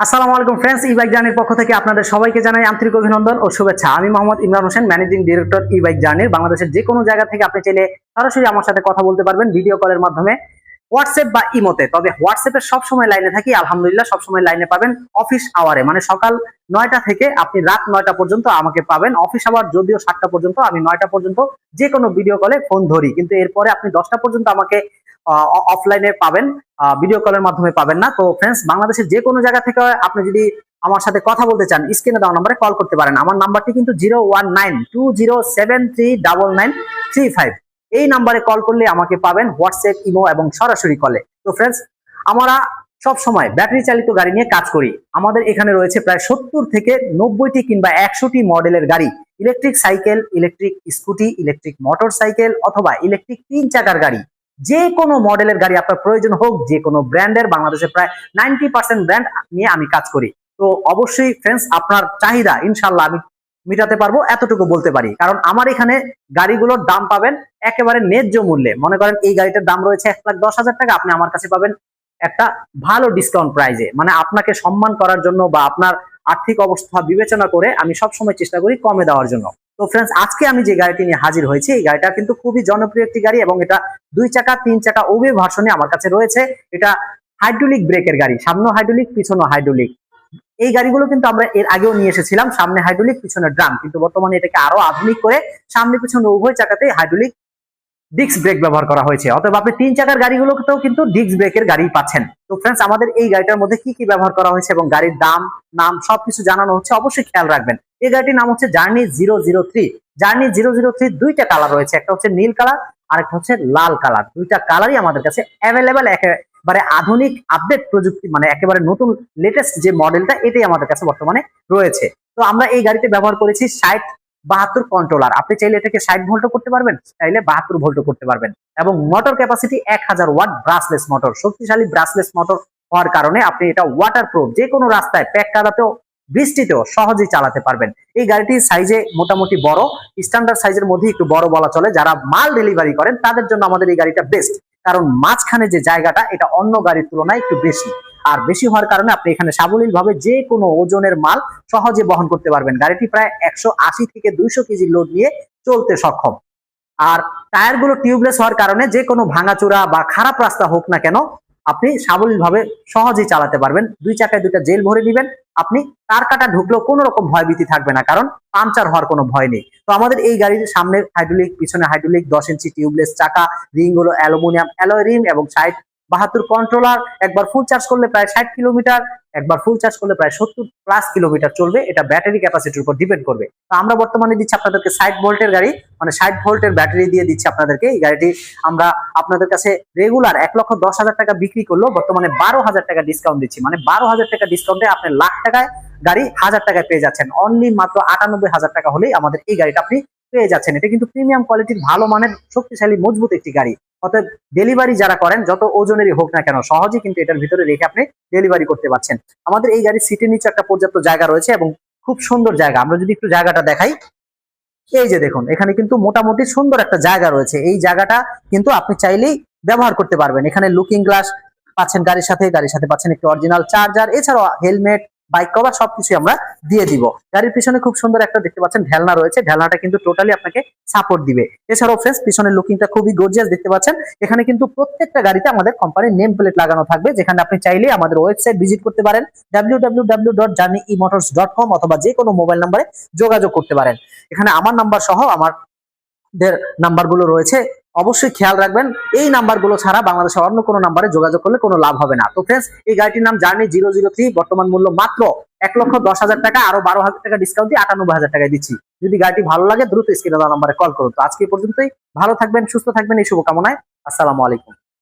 আসসালামু আলাইকুম ফ্রেন্ডস ই বাইক জার্নির পক্ষ থেকে আপনাদের সবাইকে জানাই আন্তরিক অভিনন্দন ও শুভেচ্ছা। আমি Mohammad Imran Hossain managing director e bike জার্নির বাংলাদেশের যে কোনো জায়গা থেকে আপনি চাইলে সরাসরি আমার সাথে কথা বলতে পারবেন ভিডিও কলের মাধ্যমে। হোয়াটসঅ্যাপ বা ইমোতে তবে হোয়াটসঅ্যাপে সবসময় লাইনে থাকি, আলহামদুলিল্লাহ সবসময় লাইনে পাবেন অফিস আওয়ারে মানে সকাল নয়টা থেকে আপনি রাত নয়টা পর্যন্ত আমাকে পাবেন অফিস আওয়ার যদিও সাতটা পর্যন্ত, আমি নয়টা পর্যন্ত যে কোনো ভিডিও কলে ফোন ধরি। কিন্তু এরপরে আপনি দশটা পর্যন্ত আমাকে অফলাইনে পাবেন ভিডিও কলের মাধ্যমে পাবেন না। তো ফ্রেন্ডস বাংলাদেশের যে কোনো জায়গা থেকে আপনি যদি আমার সাথে কথা বলতে চান স্ক্রিনে দেওয়া নাম্বারে কল করতে পারেন। আমার নাম্বারটি কিন্তু zero one nine two zero seven three double nine three five এই নাম্বারে কল করলে আমাকে পাবেন হোয়াটসঅ্যাপ ইমো এবং সরাসরি কলে তো ফ্রেন্ডস আমরা সব সময় ব্যাটারি চালিত গাড়ি নিয়ে কাজ করি। আমাদের এখানে রয়েছে প্রায় সত্তর থেকে নব্বইটি কিংবা একশোটি মডেলের গাড়ি। Electric cycle electric scooty electric motorcycle অথবা ইলেকট্রিক তিন চাকার গাড়ি। যে কোনো মডেলের গাড়ি আপনার প্রয়োজন হোক যে কোনো ব্র্যান্ডের বাংলাদেশে প্রায় নাইনটি পার্সেন্ট ব্র্যান্ড নিয়ে আমি কাজ করি। তো অবশ্যই ফ্রেন্ডস আপনার চাহিদা ইনশাল্লাহ আমি মিটাতে পারব, এতটুকু বলতে পারি। কারণ আমার এখানে গাড়িগুলোর দাম পাবেন একেবারে ন্যায্য মূল্যে। মনে করেন এই গাড়িটার দাম রয়েছে এক লাখ দশ হাজার টাকা, আপনি আমার কাছে পাবেন একটা ভালো ডিসকাউন্ট প্রাইজে মানে আপনাকে সম্মান করার জন্য বা আপনার আর্থিক অবস্থা বিবেচনা করে আমি সবসময় চেষ্টা করি কমে দেওয়ার জন্য। তো ফ্রেন্ডস আজকে আমি যে গাড়িটি নিয়ে হাজির হয়েছি, এই গাড়িটা কিন্তু খুবই জনপ্রিয় একটি গাড়ি এবং এটা দুই চাকা, তিন চাকা ওভে ভার্সনে আমার কাছে রয়েছে। এটা হাইড্রোলিক ব্রেকের গাড়ি সামনে হাইড্রোলিক পিছনে হাইড্রোলিক এই গাড়িগুলো কিন্তু আমরা এর আগেও নিয়ে এসেছিলাম, সামনে হাইড্রোলিক পিছনে ড্রাম কিন্তু বর্তমানে এটাকে আরও আধুনিক করে সামনে পিছনে উভয় চাকাতে হাইড্রোলিক ডিস্ক ব্রেক ব্যবহার করা হয়েছে। অতএব আপনি তিন চাকার গাড়িগুলোতেও কিন্তু ডিস্ক ব্রেকের গাড়ি পাচ্ছেন। তো ফ্রেন্ডস আমাদের এই গাড়িটার মধ্যে কি কি ব্যবহার করা হয়েছে এবং গাড়ির দাম, নাম, সবকিছু জানানো হচ্ছে, অবশ্যই খেয়াল রাখবেন। এই গাড়িটির নাম হচ্ছে journey zero zero three journey zero zero three দুইটা কালার রয়েছে, একটা হচ্ছে নীল কালার আর একটা হচ্ছে লাল কালার দুইটা কালারই আমাদের কাছে অ্যাভেলেবেল একেবারে আধুনিক আপডেট প্রযুক্তি মানে একেবারে নতুন লেটেস্ট যে মডেলটা এটাই আমাদের কাছে বর্তমানে রয়েছে। তো আমরা এই গাড়িতে ব্যবহার করেছি ষাট বাহাত্তর কন্ট্রোলার আপনি চাইলে এটাকে ষাট ভোল্টও করতে পারবেন, চাইলে বাহাত্তর ভোল্টও করতে পারবেন। এবং মোটর ক্যাপাসিটি এক হাজার ওয়াট ব্রাসলেস মোটর শক্তিশালী ব্রাসলেস মোটর হওয়ার কারণে আপনি এটা ওয়াটার প্রুফ যে কোনো রাস্তায় প্যাক কাদাতেও বৃষ্টিতেও সহজেই চালাতে পারবেন। এই গাড়িটি সাইজে মোটামুটি বড় স্ট্যান্ডার্ড সাইজের মধ্যে একটু বড় বলা চলে। যারা মাল ডেলিভারি করেন, তাদের জন্য আমাদের এই গাড়িটা বেস্ট কারণ মাঝখানে যে জায়গাটা, এটা অন্য গাড়ির তুলনায় একটু বেশি। আর বেশি হওয়ার কারণে আপনি এখানে সাবলীল ভাবে যে কোনো ওজনের মাল সহজে বহন করতে পারবেন। গাড়িটি প্রায় একশো আশি থেকে দুইশো কেজি লোড নিয়ে চলতে সক্ষম। আর টায়ারগুলো টিউবলেস হওয়ার কারণে যে কোনো ভাঙাচোরা বা খারাপ রাস্তা হোক না কেন, আপনি সাবলীল ভাবে সহজেই চালাতে পারবেন। দুই চাকায় দুইটা জেল ভরে দিবেন আপনি তার কাটা ঢুকলেও কোনো রকম ভয়ভীতি থাকবে না, কারণ পাংচার হওয়ার কোনো ভয় নেই। তো আমাদের এই গাড়ির সামনে হাইড্রোলিক পিছনে হাইড্রোলিক দশ ইঞ্চি টিউবলেস চাকা রিং হলো অ্যালুমিনিয়াম অ্যালয় রিং এবং সাইড বাহাত্তর কন্ট্রোলার একবার ফুল চার্জ করলে প্রায় ষাট কিলোমিটার একবার ফুল চার্জ করলে প্রায় সত্তর প্লাস কিলোমিটার চলবে। এটা ব্যাটারি ক্যাপাসিটির উপর ডিপেন্ড করবে। তো আমরা বর্তমানে দিচ্ছি আপনাদেরকে ষাট ভোল্টের গাড়ি মানে ষাট ভোল্টের ব্যাটারি দিয়ে দিচ্ছি আপনাদেরকে। এই গাড়িটি আমরা আপনাদের কাছে রেগুলার এক লক্ষ দশ হাজার টাকা বিক্রি করলেও বর্তমানে বারো হাজার টাকা ডিসকাউন্ট দিচ্ছি। মানে বারো হাজার টাকা ডিসকাউন্টে আপনি লাখ টাকায় গাড়ি হাজার টাকায় পেয়ে যাচ্ছেন। অনলি মাত্র আটানব্বই হাজার টাকা হলেই আমাদের এই গাড়িটা আপনি পেয়ে যাচ্ছেন। এটা কিন্তু প্রিমিয়াম কোয়ালিটির ভালো মানের, শক্তিশালী, মজবুত একটি গাড়ি। অতএব ডেলিভারি যারা করেন, যত ওজনেরই হোক না কেন, সহজেই কিন্তু এটার ভিতরে রেখে আপনি ডেলিভারি করতে পারছেন। আমাদের এই গাড়ির সিটের নিচে একটা পর্যাপ্ত জায়গা রয়েছে এবং খুব সুন্দর জায়গা। আমরা যদি একটু জায়গাটা দেখাই, এই যে দেখুন, এখানে কিন্তু মোটামুটি সুন্দর একটা জায়গা রয়েছে। এই জায়গাটা কিন্তু আপনি চাইলেই ব্যবহার করতে পারবেন। এখানে লুকিং গ্লাস পাচ্ছেন গাড়ির সাথে গাড়ির সাথে পাচ্ছেন একটি অরিজিনাল চার্জার এছাড়াও হেলমেট বাইক কভার সবকিছু আমরা দিয়ে দিব। গাড়ির পিছনে খুব সুন্দর একটা দেখতে পাচ্ছেন ঢেলনা রয়েছে। ঢেলনাটা কিন্তু টোটালি আপনাকে সাপোর্ট দিবে। এছাড়াও ফ্রেন্ডস পিছনের লুকিংটা খুবই গর্জিয়াস দেখতে পাচ্ছেন। এখানে কিন্তু প্রত্যেকটা গাড়িতে আমাদের কোম্পানির নেম প্লেট লাগানো থাকবে। যেখানে আপনি চাইলে আমাদের ওয়েবসাইট ভিজিট করতে পারেন, www.journeyemotors.com অথবা যে কোনো মোবাইল নাম্বারে যোগাযোগ করতে পারেন। এখানে আমার নাম্বার সহ আমার নাম্বারগুলো রয়েছে, অবশ্যই খেয়াল রাখবেন। এই নাম্বারগুলো ছাড়া বাংলাদেশের অন্য কোনো নাম্বারে যোগাযোগ করলে কোনো লাভ হবে না। তো ফ্রেন্ডস এই গাড়িটির নাম জার্নি জিরো জিরো থ্রি বর্তমান মূল্য মাত্র এক লক্ষ দশ হাজার টাকা, আরও বারো হাজার টাকা ডিসকাউন্ট দিয়ে আটানব্বই হাজার টাকায় দিচ্ছি। যদি গাড়িটি ভালো লাগে, দ্রুত স্ক্রিনে নাম্বারে কল করুন। তো আজকে পর্যন্তই। ভালো থাকবেন, সুস্থ থাকবেন, এই শুভকামনায়। আসসালামু আলাইকুম।